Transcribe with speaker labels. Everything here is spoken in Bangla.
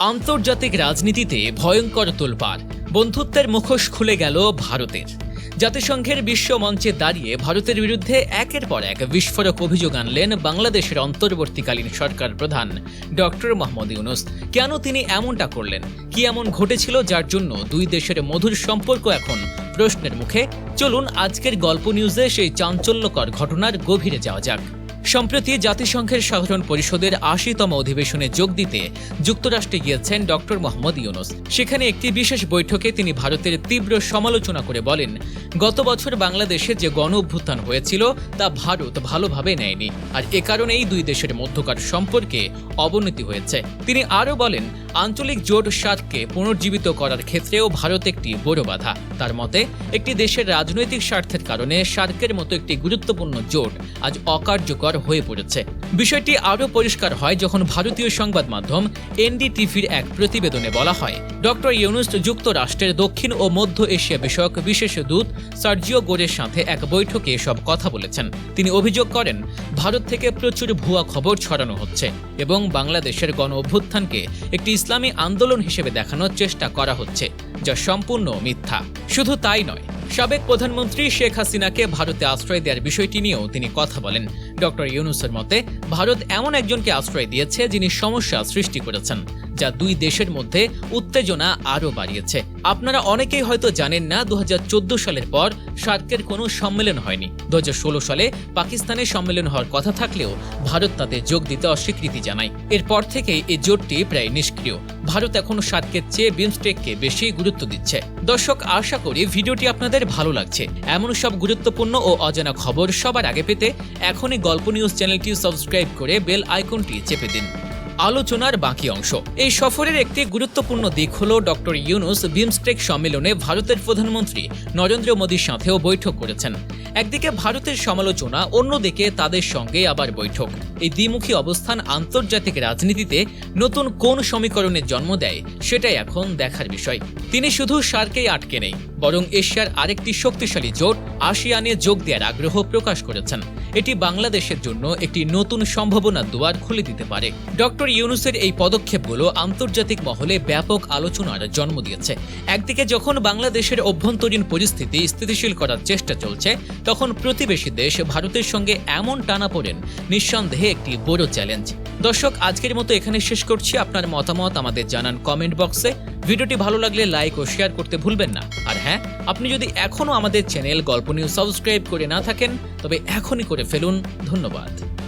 Speaker 1: আন্তর্জাতিক রাজনীতিতে ভয়ঙ্কর তোলপাড়। বন্ধুত্বের মুখোশ খুলে গেল ভারতের। জাতিসংঘের বিশ্ব মঞ্চে দাঁড়িয়ে ভারতের বিরুদ্ধে একের পর এক বিস্ফোরক অভিযোগ আনলেন বাংলাদেশের অন্তর্বর্তীকালীন সরকার প্রধান ডক্টর মোহাম্মদ ইউনুস। কেন তিনি এমনটা করলেন? কি এমন ঘটেছিল যার জন্য দুই দেশের মধুর সম্পর্ক এখন প্রশ্নের মুখে? চলুন আজকের গল্প নিউজে সেই চাঞ্চল্যকর ঘটনার গভীরে যাওয়া যাক। সম্প্রতি জাতিসংঘের সাধারণ পরিষদের আশিতম অধিবেশনে যোগ দিতে যুক্তরাষ্ট্রে গিয়েছেন ডক্টর মোহাম্মদ ইউনুস। সেখানে একটি বিশেষ বৈঠকে তিনি ভারতের তীব্র সমালোচনা করে বলেন, গত বছর বাংলাদেশে যে গণ অভ্যুত্থান হয়েছিল, তা ভারত ভালোভাবে নেয়নি। আর এ কারণেই দুই দেশের মধ্যকার সম্পর্কে অবনতি হয়েছে। তিনি আরও বলেন আঞ্চলিক জোট সার্ককে পুনর্জীবিত করার ক্ষেত্রেও ভারত একটি বড় বাধা। তার মতে, একটি দেশের রাজনৈতিক স্বার্থের কারণে সার্কের মতো একটি গুরুত্বপূর্ণ জোট আজ অকার্যকর হয়ে পড়েছে। বিষয়টি আরও পরিষ্কার হয় যখন ভারতীয় সংবাদ মাধ্যম এনডিটিভির এক প্রতিবেদনে বলা হয়, ডক্টর ইউনুস যুক্তরাষ্ট্রের দক্ষিণ ও মধ্য এশিয়া বিষয়ক বিশেষ দূত সার্জিও গোরের সাথে এক বৈঠকে এসব কথা বলেছেন। তিনি অভিযোগ করেন, ভারত থেকে প্রচুর ভুয়া খবর ছড়ানো হচ্ছে এবং বাংলাদেশের গণ অভ্যুত্থানকে একটি ইসলামী আন্দোলন হিসেবে দেখানোর চেষ্টা করা হচ্ছে, যা সম্পূর্ণ মিথ্যা। শুধু তাই নয় সাবেক প্রধানমন্ত্রী শেখ হাসিনাকে ভারতে আশ্রয় দেওয়ার বিষয়টি নিয়েও তিনি কথা বলেন। ডক্টর ইউনুসের মতে, ভারত এমন একজনকে আশ্রয় দিয়েছে যিনি সমস্যা সৃষ্টি করেছেন। যা দুই দেশের মধ্যে উত্তেজনা আরও বাড়িয়েছে। আপনারা অনেকেই হয়তো জানেন না দু সালের পর সার্কের কোনো সম্মেলন হয়নি। দু সালে পাকিস্তানে সম্মেলন হওয়ার কথা থাকলেও ভারত তাতে যোগ দিতে অস্বীকৃতি জানায়। এরপর থেকেই এই জোটটি প্রায় নিষ্ক্রিয়। ভারত এখন সার্কের চেয়ে বিমস্টেককে বেশি গুরুত্ব দিচ্ছে। দর্শক, আশা করি ভিডিওটি আপনাদের ভালো লাগছে। এমন সব গুরুত্বপূর্ণ ও অজানা খবর সবার আগে পেতে এখনই গল্প নিউজ চ্যানেলটি সাবস্ক্রাইব করে বেল আইকনটি চেপে দিন। আলোচনার বাকি অংশ। এই সফরের একটি গুরুত্বপূর্ণ দিক হল ডক্টর ইউনুস বিমস্টেক সম্মেলনে ভারতের প্রধানমন্ত্রী নরেন্দ্র মোদীর সাথেও বৈঠক করেছেন। একদিকে ভারতের সমালোচনা, অন্যদিকে তাদের সঙ্গে আবার বৈঠক। এই দ্বিমুখী অবস্থান আন্তর্জাতিক রাজনীতিতে নতুন কোন সমীকরণের জন্ম দেয়, সেটাই এখন দেখার বিষয়। তিনি শুধু সার্কেই আটকে নেই। বরং এশিয়ার আরেকটি শক্তিশালী জোট আসিয়ানে যোগ দেওয়ার আগ্রহ প্রকাশ করেছেন। এটি বাংলাদেশের জন্য একটি নতুন সম্ভাবনার দুয়ার খুলে দিতে পারে। ডক্টর ইউনুসের এই পদক্ষেপগুলো আন্তর্জাতিক মহলে ব্যাপক আলোচনার জন্ম দিয়েছে। একদিকে যখন বাংলাদেশের অভ্যন্তরীণ পরিস্থিতি স্থিতিশীল করার চেষ্টা চলছে, তখন প্রতিবেশী দেশ ভারতের সঙ্গে এমন টানা পড়েন, নিঃসন্দেহে একটি বড় চ্যালেঞ্জ। দর্শক, আজকের মতো এখানে শেষ করছি। আপনার মতামত আমাদের জানান কমেন্ট বক্সে। ভিডিওটি ভালো লাগলে লাইক ও শেয়ার করতে ভুলবেন না। হ্যাঁ আপনি যদি এখনও আমাদের চ্যানেল গল্প নিউজ সাবস্ক্রাইব করে না থাকেন, তবে এখনই করে ফেলুন। ধন্যবাদ।